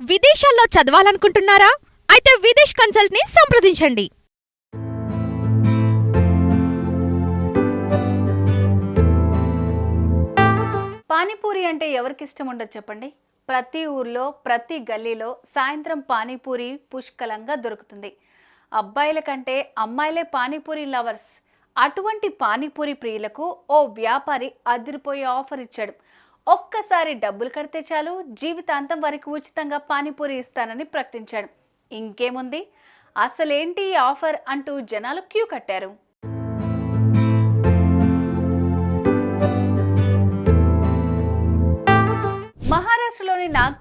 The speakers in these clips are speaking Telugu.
విదేశాల్లో చదవాలనుకుంటున్నారా? అయితే విదేశ్ కన్సల్ట్ని సంప్రదించండి. పానీపూరి అంటే ఎవరికి ఇష్టం ఉండదు చెప్పండి? ప్రతి ఊర్లో ప్రతి గల్లీలో సాయంత్రం పానీపూరి పుష్కలంగా దొరుకుతుంది. అబ్బాయిల కంటే అమ్మాయిలే పానీపూరి లవర్స్. అటువంటి పానీపూరి ప్రియులకు ఓ వ్యాపారి అదిరిపోయే ఆఫర్ ఇచ్చాడు. ఒక్కసారి డబ్బులు కడితే చాలు జీవితాంతం వారికి ఉచితంగా పానీపూరి ఇస్తానని ప్రకటించాడు. ఇంకేముంది? అసలేంటి ఈ ఆఫర్ అంటూ జనాలు క్యూ కట్టారు?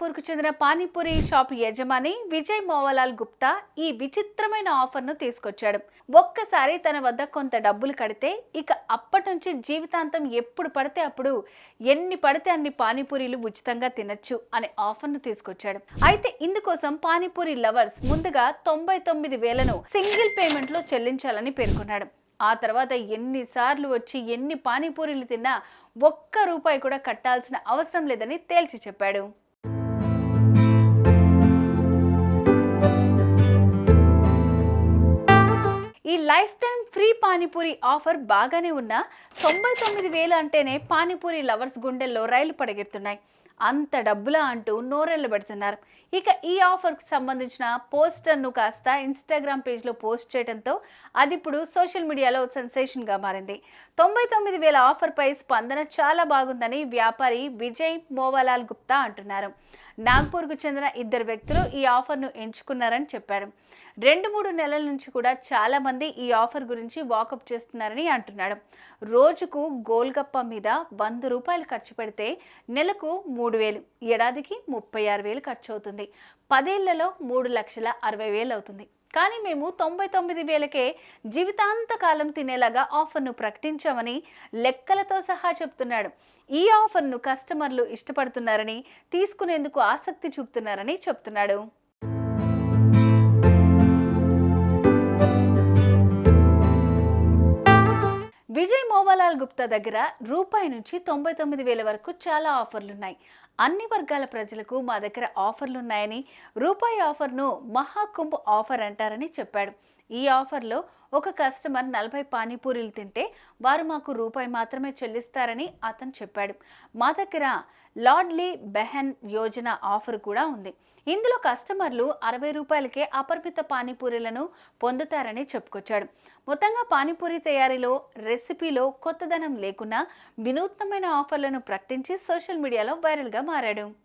మహారాష్ట్రలోని చెందిన పానీపూరి షాప్ యజమాని విజయ్ మోవలాల్ గుప్తా ఈ విచిత్రమైన ఆఫర్ను తీసుకొచ్చాడు. ఒక్కసారి తన వద్ద కొంత డబ్బులు కడితే ఇక అప్పటి నుంచి జీవితాంతం ఎప్పుడు పడితే అప్పుడు ఎన్ని పడితే అన్ని పానీపూరీలు ఉచితంగా తినొచ్చు అనే ఆఫర్ను తీసుకొచ్చాడు. అయితే ఇందుకోసం పానీపూరి లవర్స్ ముందుగా తొంభై తొమ్మిది వేలను సింగిల్ పేమెంట్లో చెల్లించాలని పేర్కొన్నాడు. ఆ తర్వాత ఎన్నిసార్లు వచ్చి ఎన్ని పానీపూరీలు తిన్నా ఒక్క రూపాయి కూడా కట్టాల్సిన అవసరం లేదని తేల్చి చెప్పాడు. Life time free panipuri offer బాగానే ఉన్నా తొంభై తొమ్మిది వేలు అంటేనే పానీపూరి లవర్స్ గుండెల్లో రైలు పడగెడుతున్నాయి. అంత డబ్బులా అంటూ నోరెళ్ళు పెడుతున్నారు. ఇక ఈ ఆఫర్కి సంబంధించిన పోస్టర్ను కాస్త ఇన్స్టాగ్రామ్ పేజ్లో పోస్ట్ చేయడంతో అది ఇప్పుడు సోషల్ మీడియాలో సెన్సేషన్గా మారింది. తొంభై తొమ్మిది వేల ఆఫర్పై స్పందన చాలా బాగుందని వ్యాపారి విజయ్ మోవాలాల్ గుప్తా అంటున్నారు. నాగ్పూర్కు చెందిన ఇద్దరు వ్యక్తులు ఈ ఆఫర్ను ఎంచుకున్నారని చెప్పాడు రెండు మూడు నెలల నుంచి కూడా చాలామంది ఈ ఆఫర్ గురించి వాకప్ చేస్తున్నారని అంటున్నాడు. రోజుకు గోల్గప్ప మీద వంద రూపాయలు ఖర్చు పెడితే నెలకు మూడు మూడు వేలు ఏడాదికి ముప్పై ఆరు వేలు ఖర్చు అవుతుంది పదేళ్ళలో మూడు లక్షల అరవై వేలు అవుతుంది. కానీ మేము తొంభై తొమ్మిది వేలకే జీవితాంతకాలం తినేలాగా ఆఫర్ను ప్రకటించామని లెక్కలతో సహా చెప్తున్నాడు. ఈ ఆఫర్ను కస్టమర్లు ఇష్టపడుతున్నారని తీసుకునేందుకు ఆసక్తి చూపుతున్నారని చెప్తున్నాడు. మోవాలాల్ గుప్తా దగ్గర రూపాయి నుంచి తొంభై తొమ్మిది వేల వరకు చాలా ఆఫర్లు ఉన్నాయి అన్ని వర్గాల ప్రజలకు మా దగ్గర ఆఫర్లు ఉన్నాయని రూపాయి ఆఫర్ను మహాకుంభ్ ఆఫర్ అంటారని చెప్పాడు. ఈ ఆఫర్లో ఒక కస్టమర్ నలభై పానీపూరీలు తింటే వారు మాకు రూపాయి మాత్రమే చెల్లిస్తారని అతను చెప్పాడు. మా దగ్గర లాడ్లీ బెహన్ యోజన ఆఫర్ కూడా ఉంది. ఇందులో కస్టమర్లు అరవై రూపాయలకే అపరిమిత పానీపూరీలను పొందుతారని చెప్పుకొచ్చాడు. మొత్తంగా పానీపూరి తయారీలో రెసిపీలో కొత్తదనం లేకున్నా వినూత్నమైన ఆఫర్లను ప్రకటించి సోషల్ మీడియాలో వైరల్గా మారాడు.